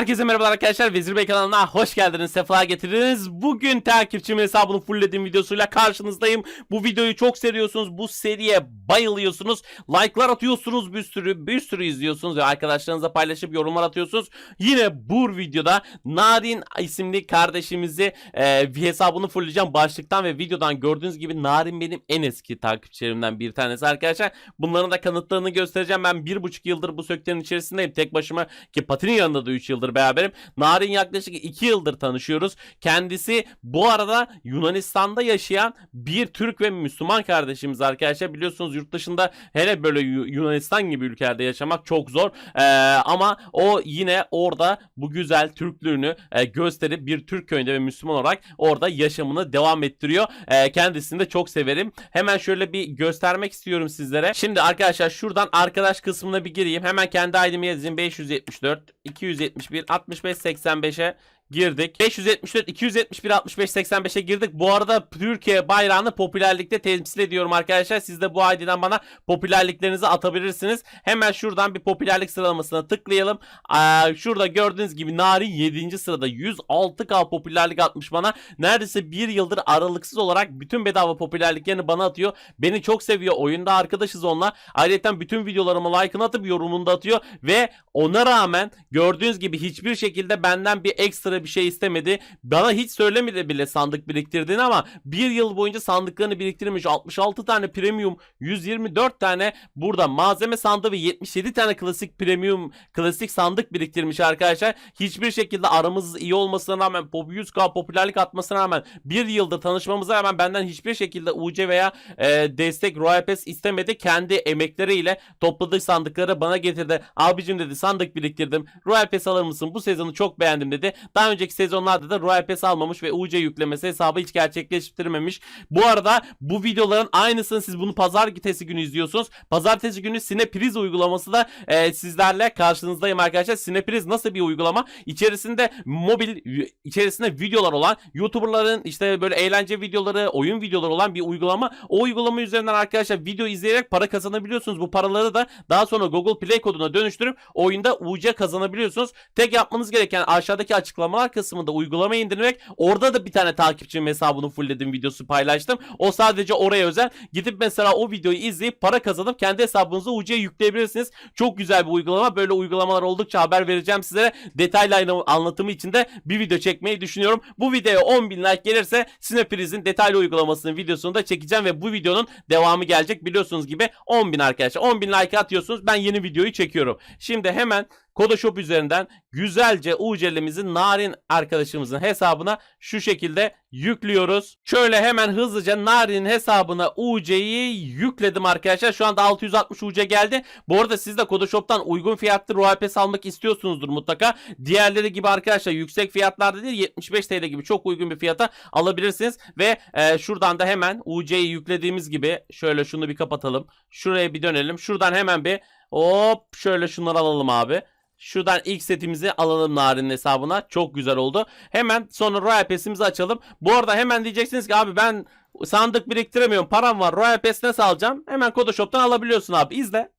Herkese merhabalar arkadaşlar. Vezir Bey kanalına hoş geldiniz. Sefa getirdiniz. Bugün takipçimin hesabını fulllediğim videosuyla karşınızdayım. Bu videoyu çok seviyorsunuz. Bu seriye bayılıyorsunuz. Like'lar atıyorsunuz bir sürü. Bir sürü izliyorsunuz ve arkadaşlarınızla paylaşıp yorumlar atıyorsunuz. Yine bu videoda Narin isimli kardeşimizi e, bir hesabını fullleyeceğim. Başlıktan ve videodan gördüğünüz gibi Narin benim en eski takipçilerimden bir tanesi arkadaşlar. Bunların da kanıtlarını göstereceğim. Ben bir buçuk yıldır bu sektörün içerisindeyim. Tek başıma ki Pati'nin yanında da 3 yıldır beraberim. Narin yaklaşık 2 yıldır tanışıyoruz. Kendisi bu arada Yunanistan'da yaşayan bir Türk ve Müslüman kardeşimiz arkadaşlar. Biliyorsunuz yurt dışında hele böyle Yu- Yunanistan gibi ülkelerde yaşamak çok zor. Ee, ama o yine orada bu güzel Türklüğünü e, gösterip bir Türk köyünde ve Müslüman olarak orada yaşamını devam ettiriyor. Ee, kendisini de çok severim. Hemen şöyle bir göstermek istiyorum sizlere. Şimdi arkadaşlar şuradan arkadaş kısmına bir gireyim. Hemen kendi ID'mi yazayım. 574 271 65 85'e girdik. 574 271 65 85'e girdik. Bu arada Türkiye bayrağını popülerlikte temsil ediyorum arkadaşlar. Siz de bu ID'den bana popülerliklerinizi atabilirsiniz. Hemen şuradan bir popülerlik sıralamasına tıklayalım. Aa, şurada gördüğünüz gibi Narin 7. sırada 106k popülerlik atmış bana. Neredeyse bir yıldır aralıksız olarak bütün bedava popülerliklerini bana atıyor. Beni çok seviyor. Oyunda arkadaşız onunla. Ayrıca bütün videolarıma like'ını atıp yorumunu da atıyor. Ve ona rağmen gördüğünüz gibi hiçbir şekilde benden bir ekstra bir şey istemedi. Bana hiç söylemedi bile sandık biriktirdiğini ama bir yıl boyunca sandıklarını biriktirmiş. 66 tane premium, 124 tane burada malzeme sandığı ve 77 tane klasik premium, klasik sandık biriktirmiş arkadaşlar. Hiçbir şekilde aramız iyi olmasına rağmen, pop 100k popülerlik atmasına rağmen bir yıldır tanışmamıza rağmen benden hiçbir şekilde UC veya e, destek Royal Pass istemedi. Kendi emekleriyle topladığı sandıkları bana getirdi. Abicim dedi sandık biriktirdim. Royal Pass alır mısın? Bu sezonu çok beğendim dedi. Daha önceki sezonlarda da Royal Pass almamış ve UC yüklemesi hesabı hiç gerçekleştirmemiş. Bu arada bu videoların aynısını siz bunu pazartesi günü izliyorsunuz. Pazartesi günü Sinepriz uygulaması da e, sizlerle karşınızdayım arkadaşlar. Sinepriz nasıl bir uygulama? İçerisinde mobil içerisinde videolar olan YouTuber'ların işte böyle eğlence videoları, oyun videoları olan bir uygulama. O uygulama üzerinden arkadaşlar video izleyerek para kazanabiliyorsunuz. Bu paraları da daha sonra Google Play koduna dönüştürüp oyunda UC kazanabiliyorsunuz. Tek yapmanız gereken aşağıdaki açıklamalar kısmında uygulamayı indirmek. Orada da bir tane takipçim hesabını fullledim videosu paylaştım. O sadece oraya özel. Gidip mesela o videoyu izleyip para kazanıp kendi hesabınıza UC'ye yükleyebilirsiniz. Çok güzel bir uygulama. Böyle uygulamalar oldukça haber vereceğim sizlere. Detaylı anlatımı için de bir video çekmeyi düşünüyorum. Bu videoya 10.000 like gelirse Sinepriz'in detaylı uygulamasının videosunu da çekeceğim ve bu videonun devamı gelecek. Biliyorsunuz gibi 10.000 arkadaşlar. 10.000 like atıyorsunuz. Ben yeni videoyu çekiyorum. Şimdi hemen Kodoshop üzerinden güzelce UC'limizi Narin arkadaşımızın hesabına şu şekilde yüklüyoruz. Şöyle hemen hızlıca Narin'in hesabına UC'yi yükledim arkadaşlar. Şu anda 660 UC geldi. Bu arada siz de Kodoshop'tan uygun fiyatlı Royal Pass almak istiyorsunuzdur mutlaka. Diğerleri gibi arkadaşlar yüksek fiyatlarda değil 75 TL gibi çok uygun bir fiyata alabilirsiniz. Ve e, şuradan da hemen UC'yi yüklediğimiz gibi şöyle şunu bir kapatalım. Şuraya bir dönelim. Şuradan hemen bir hop şöyle şunları alalım abi. Şuradan ilk setimizi alalım Narin'in hesabına. Çok güzel oldu. Hemen sonra Royal Pass'imizi açalım. Bu arada hemen diyeceksiniz ki abi ben sandık biriktiremiyorum. Param var. Royal Pass nasıl alacağım? Hemen Kodoshop'tan alabiliyorsun abi. İzle.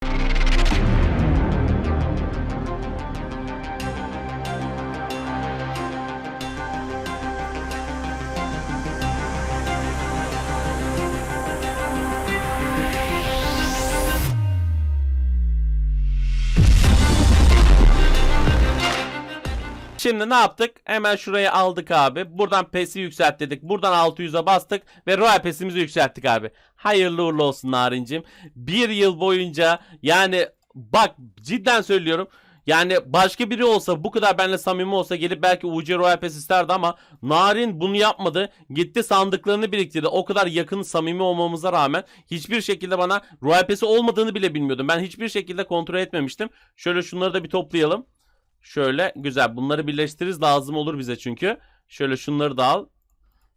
Şimdi ne yaptık? Hemen şuraya aldık abi. Buradan PES'i yükselt dedik. Buradan 600'e bastık ve Royal PES'imizi yükselttik abi. Hayırlı uğurlu olsun Narincim. Bir yıl boyunca yani bak cidden söylüyorum. Yani başka biri olsa bu kadar benimle samimi olsa gelip belki UC Royal Pass isterdi ama Narin bunu yapmadı. Gitti sandıklarını biriktirdi. O kadar yakın samimi olmamıza rağmen hiçbir şekilde bana Royal Pass'i olmadığını bile bilmiyordum. Ben hiçbir şekilde kontrol etmemiştim. Şöyle şunları da bir toplayalım. Şöyle güzel. Bunları birleştiririz lazım olur bize çünkü. Şöyle şunları da al.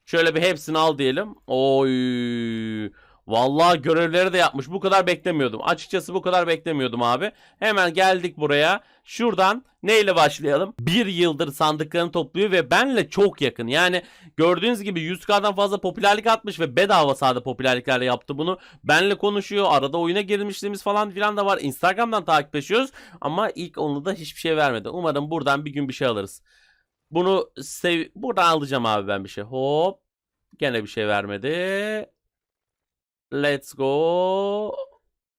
Şöyle bir hepsini al diyelim. Oy. Vallahi görevleri de yapmış. Bu kadar beklemiyordum. Açıkçası bu kadar beklemiyordum abi. Hemen geldik buraya. Şuradan neyle başlayalım? Bir yıldır sandıklarını topluyor ve benle çok yakın. Yani gördüğünüz gibi 100k'dan fazla popülerlik atmış ve bedava sahada popülerliklerle yaptı bunu. Benle konuşuyor. Arada oyuna girmişliğimiz falan filan da var. Instagram'dan takipleşiyoruz. Ama ilk onu da hiçbir şey vermedi. Umarım buradan bir gün bir şey alırız. Bunu sev buradan alacağım abi ben bir şey. Hop. Gene bir şey vermedi. Let's go.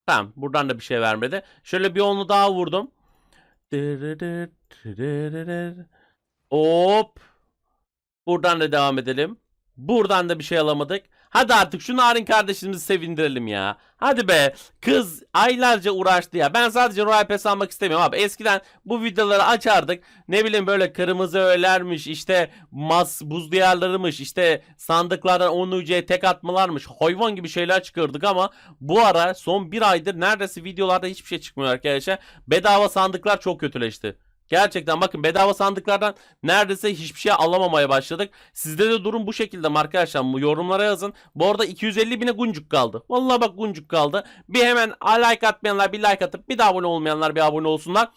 Tamam. Buradan da bir şey vermedi. Şöyle bir onu daha vurdum. Hop. Buradan da devam edelim. Buradan da bir şey alamadık. Hadi artık şu narin kardeşimizi sevindirelim ya. Hadi be. Kız aylarca uğraştı ya. Ben sadece Royal Pass almak istemiyorum abi. Eskiden bu videoları açardık. Ne bileyim böyle kırmızı öğelermiş. işte mas buz diyarlarımış. işte sandıklardan 10 UC'ye tek atmalarmış. Hayvan gibi şeyler çıkardık ama bu ara son bir aydır neredeyse videolarda hiçbir şey çıkmıyor arkadaşlar. Bedava sandıklar çok kötüleşti. Gerçekten bakın bedava sandıklardan neredeyse hiçbir şey alamamaya başladık. Sizde de durum bu şekilde mi arkadaşlar? Bu yorumlara yazın. Bu arada 250 bine guncuk kaldı. Vallahi bak guncuk kaldı. Bir hemen like atmayanlar bir like atıp bir de abone olmayanlar bir abone olsunlar.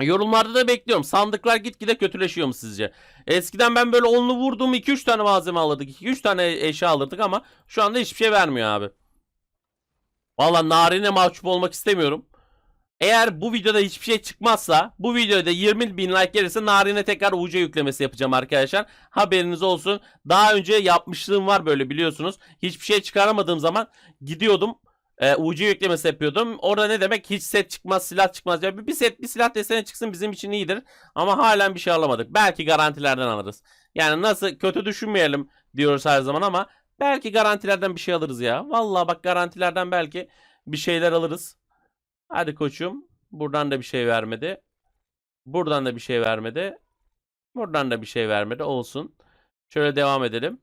Yorumlarda da bekliyorum. Sandıklar gitgide kötüleşiyor mu sizce? Eskiden ben böyle onlu vurduğum 2-3 tane malzeme alırdık. 2-3 tane eşya alırdık ama şu anda hiçbir şey vermiyor abi. Valla narine mahcup olmak istemiyorum. Eğer bu videoda hiçbir şey çıkmazsa bu videoda 20 bin like gelirse Narin'e tekrar UC yüklemesi yapacağım arkadaşlar. Haberiniz olsun. Daha önce yapmışlığım var böyle biliyorsunuz. Hiçbir şey çıkaramadığım zaman gidiyordum. E, UC yüklemesi yapıyordum. Orada ne demek hiç set çıkmaz silah çıkmaz. Yani bir set bir silah desene çıksın bizim için iyidir. Ama halen bir şey alamadık. Belki garantilerden alırız. Yani nasıl kötü düşünmeyelim diyoruz her zaman ama belki garantilerden bir şey alırız ya. Vallahi bak garantilerden belki bir şeyler alırız. Hadi koçum. Buradan da bir şey vermedi. Buradan da bir şey vermedi. Buradan da bir şey vermedi. Olsun. Şöyle devam edelim.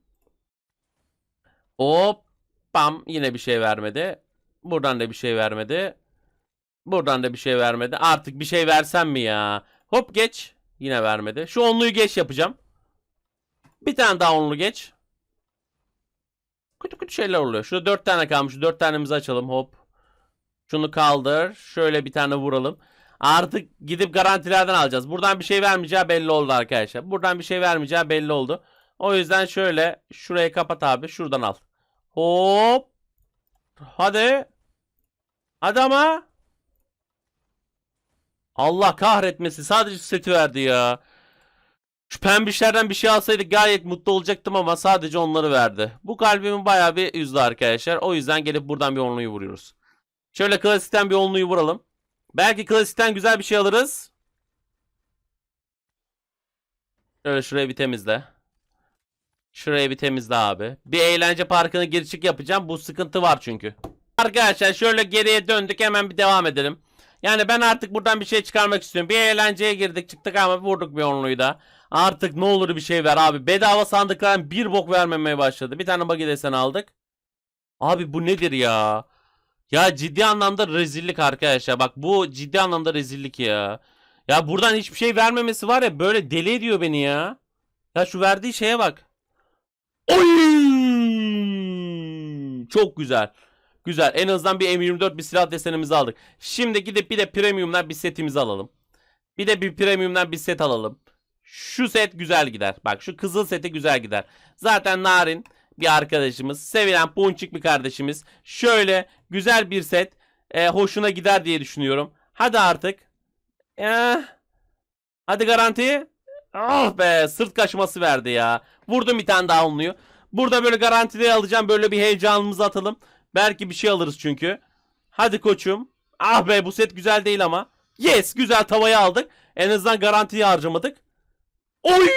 Hop. Bam. Yine bir şey vermedi. Buradan da bir şey vermedi. Buradan da bir şey vermedi. Artık bir şey versem mi ya? Hop geç. Yine vermedi. Şu onluyu geç yapacağım. Bir tane daha onlu geç. Kötü kötü şeyler oluyor. Şurada dört tane kalmış. Dört tanemizi açalım. Hop. Şunu kaldır. Şöyle bir tane vuralım. Artık gidip garantilerden alacağız. Buradan bir şey vermeyeceği belli oldu arkadaşlar. Buradan bir şey vermeyeceği belli oldu. O yüzden şöyle şurayı kapat abi. Şuradan al. Hop. Hadi. Hadi ama. Allah kahretmesi. Sadece seti verdi ya. Şu pembişlerden bir şey alsaydık gayet mutlu olacaktım ama sadece onları verdi. Bu kalbimi bayağı bir üzdü arkadaşlar. O yüzden gelip buradan bir onluyu vuruyoruz. Şöyle klasikten bir onluyu vuralım. Belki klasikten güzel bir şey alırız. Şöyle şurayı bir temizle. Şurayı bir temizle abi. Bir eğlence parkına gir çık yapacağım. Bu sıkıntı var çünkü. Arkadaşlar şöyle geriye döndük. Hemen bir devam edelim. Yani ben artık buradan bir şey çıkarmak istiyorum. Bir eğlenceye girdik çıktık ama vurduk bir onluyu da. Artık ne olur bir şey ver abi. Bedava sandıkların bir bok vermemeye başladı. Bir tane buggy desen aldık. Abi bu nedir ya? Ya ciddi anlamda rezillik arkadaşlar. Bak bu ciddi anlamda rezillik ya. Ya buradan hiçbir şey vermemesi var ya böyle deli ediyor beni ya. Ya şu verdiği şeye bak. Oy! Çok güzel. Güzel. En azından bir M24 bir silah desenimizi aldık. Şimdi gidip bir de premiumdan bir setimizi alalım. Bir de bir premiumdan bir set alalım. Şu set güzel gider. Bak şu kızıl seti güzel gider. Zaten Narin bir arkadaşımız. Sevilen ponçik bir kardeşimiz. Şöyle güzel bir set. e, hoşuna gider diye düşünüyorum. Hadi artık. Eh. Hadi garanti. Ah be sırt kaşıması verdi ya. Vurdum bir tane daha onluyu. Burada böyle garantide alacağım. Böyle bir heyecanımızı atalım. Belki bir şey alırız çünkü. Hadi koçum. Ah be bu set güzel değil ama. Yes güzel tavayı aldık. En azından garantiyi harcamadık. Oy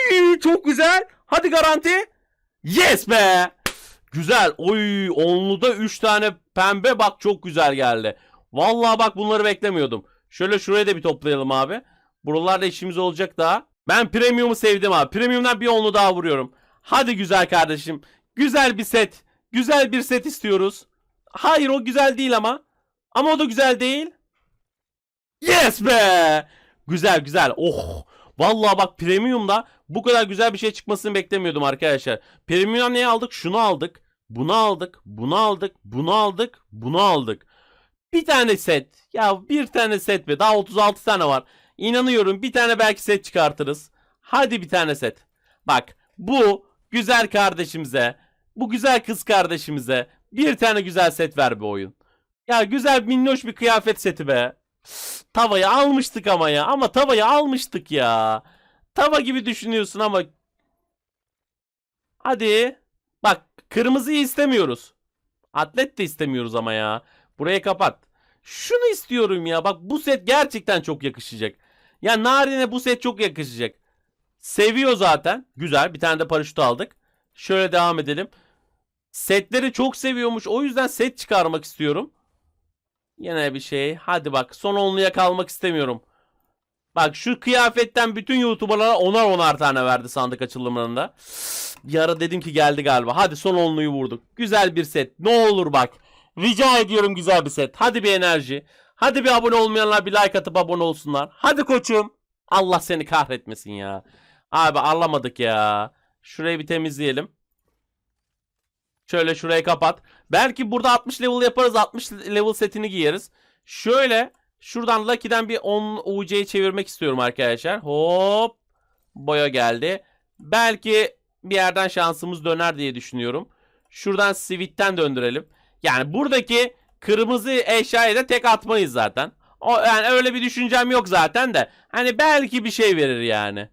çok güzel. Hadi garanti. Yes be. Güzel. Oy onluda 3 tane pembe bak çok güzel geldi. Vallahi bak bunları beklemiyordum. Şöyle şuraya da bir toplayalım abi. Buralarda işimiz olacak daha. Ben premium'u sevdim abi. Premium'dan bir onlu daha vuruyorum. Hadi güzel kardeşim. Güzel bir set. Güzel bir set istiyoruz. Hayır o güzel değil ama. Ama o da güzel değil. Yes be. Güzel güzel. Oh. Vallahi bak premium'da bu kadar güzel bir şey çıkmasını beklemiyordum arkadaşlar. Premium'dan ne aldık? Şunu aldık. Bunu aldık. Bunu aldık. Bunu aldık. Bunu aldık. Bir tane set. Ya bir tane set be. Daha 36 tane var. İnanıyorum bir tane belki set çıkartırız. Hadi bir tane set. Bak bu güzel kardeşimize, bu güzel kız kardeşimize bir tane güzel set ver bir oyun. Ya güzel minnoş bir kıyafet seti be. Tavayı almıştık ama ya. Ama tavayı almıştık ya. Tava gibi düşünüyorsun ama. Hadi. Bak kırmızıyı istemiyoruz. Atlet de istemiyoruz ama ya. Burayı kapat. Şunu istiyorum ya. Bak bu set gerçekten çok yakışacak. Ya Narin'e bu set çok yakışacak. Seviyor zaten. Güzel. Bir tane de paraşüt aldık. Şöyle devam edelim. Setleri çok seviyormuş. O yüzden set çıkarmak istiyorum. Yine bir şey. Hadi bak son onluya kalmak istemiyorum. Bak şu kıyafetten bütün YouTuber'lara onar onar tane verdi sandık açılımlarında. Bir ara dedim ki geldi galiba. Hadi son onluyu vurduk. Güzel bir set. Ne olur bak. Rica ediyorum güzel bir set. Hadi bir enerji. Hadi bir abone olmayanlar bir like atıp abone olsunlar. Hadi koçum. Allah seni kahretmesin ya. Abi alamadık ya. Şurayı bir temizleyelim. Şöyle şurayı kapat. Belki burada 60 level yaparız. 60 level setini giyeriz. Şöyle şuradan Lucky'den bir 10 UC'yi çevirmek istiyorum arkadaşlar. Hop. Boya geldi. Belki bir yerden şansımız döner diye düşünüyorum. Şuradan Sweet'ten döndürelim. Yani buradaki kırmızı eşyayı da tek atmayız zaten. O yani öyle bir düşüncem yok zaten de. Hani belki bir şey verir yani.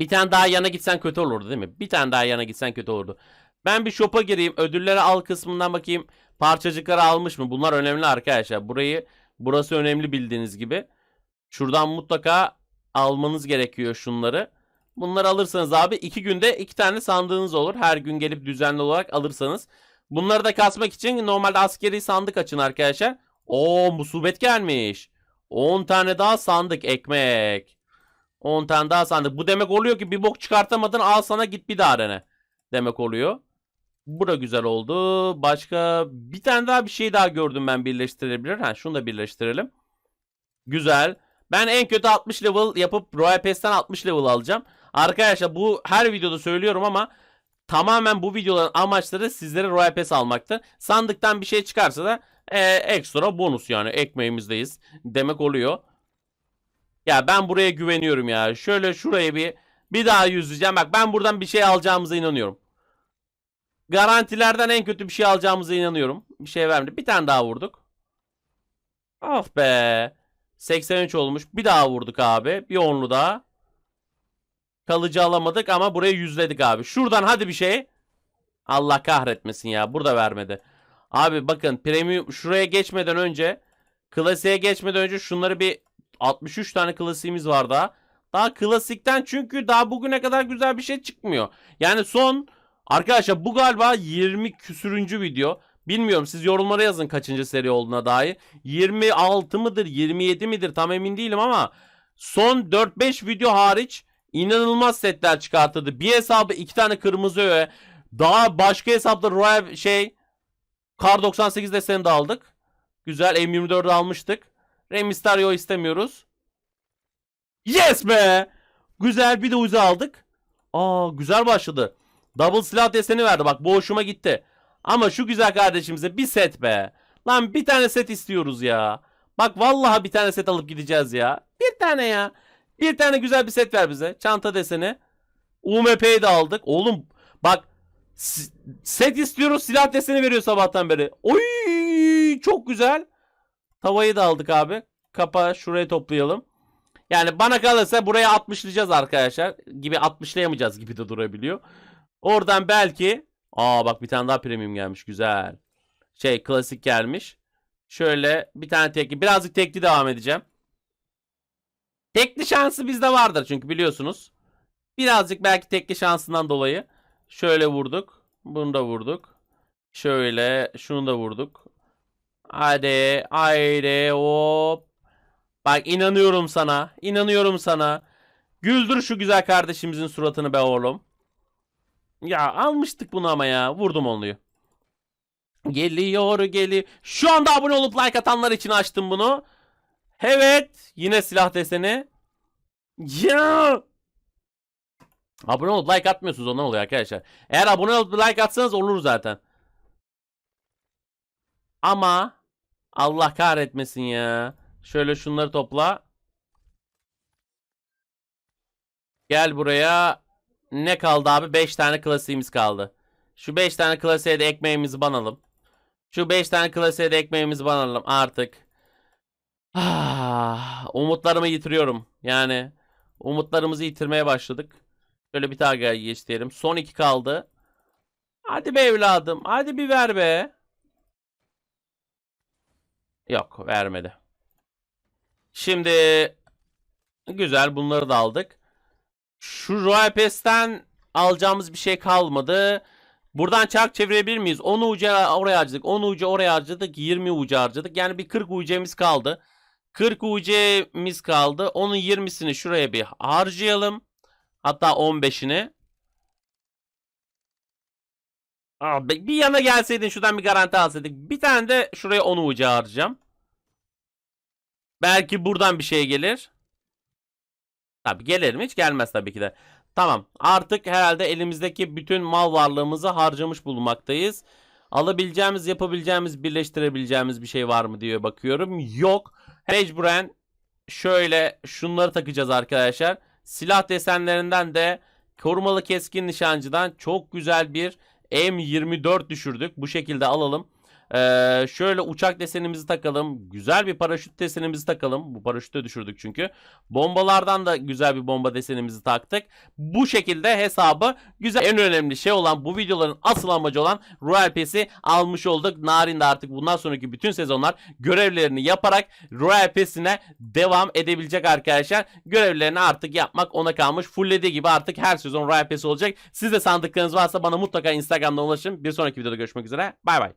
Bir tane daha yana gitsen kötü olurdu değil mi? Bir tane daha yana gitsen kötü olurdu. Ben bir shop'a gireyim. Ödülleri al kısmından bakayım. Parçacıkları almış mı? Bunlar önemli arkadaşlar. Burayı burası önemli bildiğiniz gibi. Şuradan mutlaka almanız gerekiyor şunları. Bunları alırsanız abi iki günde iki tane sandığınız olur. Her gün gelip düzenli olarak alırsanız. Bunları da kasmak için normalde askeri sandık açın arkadaşlar. Oo musibet gelmiş. 10 tane daha sandık ekmek. 10 tane daha sandık. Bu demek oluyor ki bir bok çıkartamadın al sana git bir daha dene. Demek oluyor. Bu da güzel oldu. Başka bir tane daha bir şey daha gördüm ben birleştirebilir. Ha şunu da birleştirelim. Güzel. Ben en kötü 60 level yapıp Royal Pass'ten 60 level alacağım. Arkadaşlar bu her videoda söylüyorum ama tamamen bu videoların amaçları sizlere Royal Pass almaktır. Sandıktan bir şey çıkarsa da e, ekstra bonus yani ekmeğimizdeyiz demek oluyor. Ya ben buraya güveniyorum ya. Şöyle şuraya bir bir daha yüzleyeceğim. Bak ben buradan bir şey alacağımıza inanıyorum. Garantilerden en kötü bir şey alacağımıza inanıyorum. Bir şey vermedi. Bir tane daha vurduk. Of be. 83 olmuş. Bir daha vurduk abi. Bir onlu daha. Kalıcı alamadık ama burayı yüzledik abi. Şuradan hadi bir şey. Allah kahretmesin ya. Burada vermedi. Abi bakın premium şuraya geçmeden önce klasiğe geçmeden önce şunları bir 63 tane klasiğimiz var daha. Daha klasikten çünkü daha bugüne kadar güzel bir şey çıkmıyor. Yani son arkadaşlar bu galiba 20 küsürüncü video. Bilmiyorum siz yorumlara yazın kaçıncı seri olduğuna dair. 26 mıdır 27 midir tam emin değilim ama son 4-5 video hariç inanılmaz setler çıkartıldı. Bir hesabı iki tane kırmızı öğe. Daha başka hesapta Royal şey Kar 98 deseni de aldık. Güzel M24'ü almıştık. Rey Mysterio istemiyoruz. Yes be! Güzel bir de Uzi aldık. Aa güzel başladı. Double silah deseni verdi bak bu hoşuma gitti. Ama şu güzel kardeşimize bir set be. Lan bir tane set istiyoruz ya. Bak vallahi bir tane set alıp gideceğiz ya. Bir tane ya. Bir tane güzel bir set ver bize. Çanta deseni. UMP'yi de aldık. Oğlum bak set istiyoruz silah deseni veriyor sabahtan beri. Oy çok güzel. Tavayı da aldık abi. Kapa şuraya toplayalım. Yani bana kalırsa buraya 60'layacağız arkadaşlar. Gibi 60'layamayacağız gibi de durabiliyor. Oradan belki aa bak bir tane daha premium gelmiş güzel. Şey klasik gelmiş. Şöyle bir tane tekli birazcık tekli devam edeceğim. Tekli şansı bizde vardır çünkü biliyorsunuz. Birazcık belki tekli şansından dolayı. Şöyle vurduk. Bunu da vurduk. Şöyle şunu da vurduk. Hadi haydi hop. Bak inanıyorum sana. İnanıyorum sana. Güldür şu güzel kardeşimizin suratını be oğlum. Ya almıştık bunu ama ya. Vurdum onluyu. Geliyor geliyor. Şu anda abone olup like atanlar için açtım bunu. Evet. Yine silah deseni. Ya. Abone olup like atmıyorsunuz ondan oluyor arkadaşlar. Eğer abone olup like atsanız olur zaten. Ama Allah kahretmesin ya. Şöyle şunları topla. Gel buraya. Ne kaldı abi? 5 tane klasiğimiz kaldı. Şu 5 tane klasiğe de ekmeğimizi banalım. Şu 5 tane klasiğe de ekmeğimizi banalım artık. Ah, umutlarımı yitiriyorum. Yani umutlarımızı yitirmeye başladık. Şöyle bir daha geç diyelim. Son iki kaldı. Hadi be evladım. Hadi bir ver be. Yok vermedi. Şimdi güzel bunları da aldık. Şu Royal alacağımız bir şey kalmadı. Buradan çark çevirebilir miyiz? 10 ucu oraya harcadık. 10 ucu oraya harcadık. 20 ucu harcadık. Yani bir 40 ucemiz kaldı. 40 ucemiz kaldı. Onun 20'sini şuraya bir harcayalım. Hatta 15'ini. Abi bir yana gelseydin şuradan bir garanti alsaydık. Bir tane de şuraya 10 ucu harcayacağım. Belki buradan bir şey gelir. Tabii gelir mi? Hiç gelmez tabii ki de. Tamam. Artık herhalde elimizdeki bütün mal varlığımızı harcamış bulunmaktayız. Alabileceğimiz, yapabileceğimiz, birleştirebileceğimiz bir şey var mı diye bakıyorum. Yok. Mecburen şöyle şunları takacağız arkadaşlar. Silah desenlerinden de korumalı keskin nişancıdan çok güzel bir M24 düşürdük. Bu şekilde alalım. Ee, şöyle uçak desenimizi takalım. Güzel bir paraşüt desenimizi takalım. Bu paraşütte düşürdük çünkü. Bombalardan da güzel bir bomba desenimizi taktık. Bu şekilde hesabı güzel. En önemli şey olan bu videoların asıl amacı olan Royal Pass'i almış olduk. Narin de artık bundan sonraki bütün sezonlar görevlerini yaparak Royal Pass'ine devam edebilecek arkadaşlar. Görevlerini artık yapmak ona kalmış. Fulllediği gibi artık her sezon Royal Pass olacak. Siz de sandıklarınız varsa bana mutlaka Instagram'dan ulaşın. Bir sonraki videoda görüşmek üzere. Bay bay.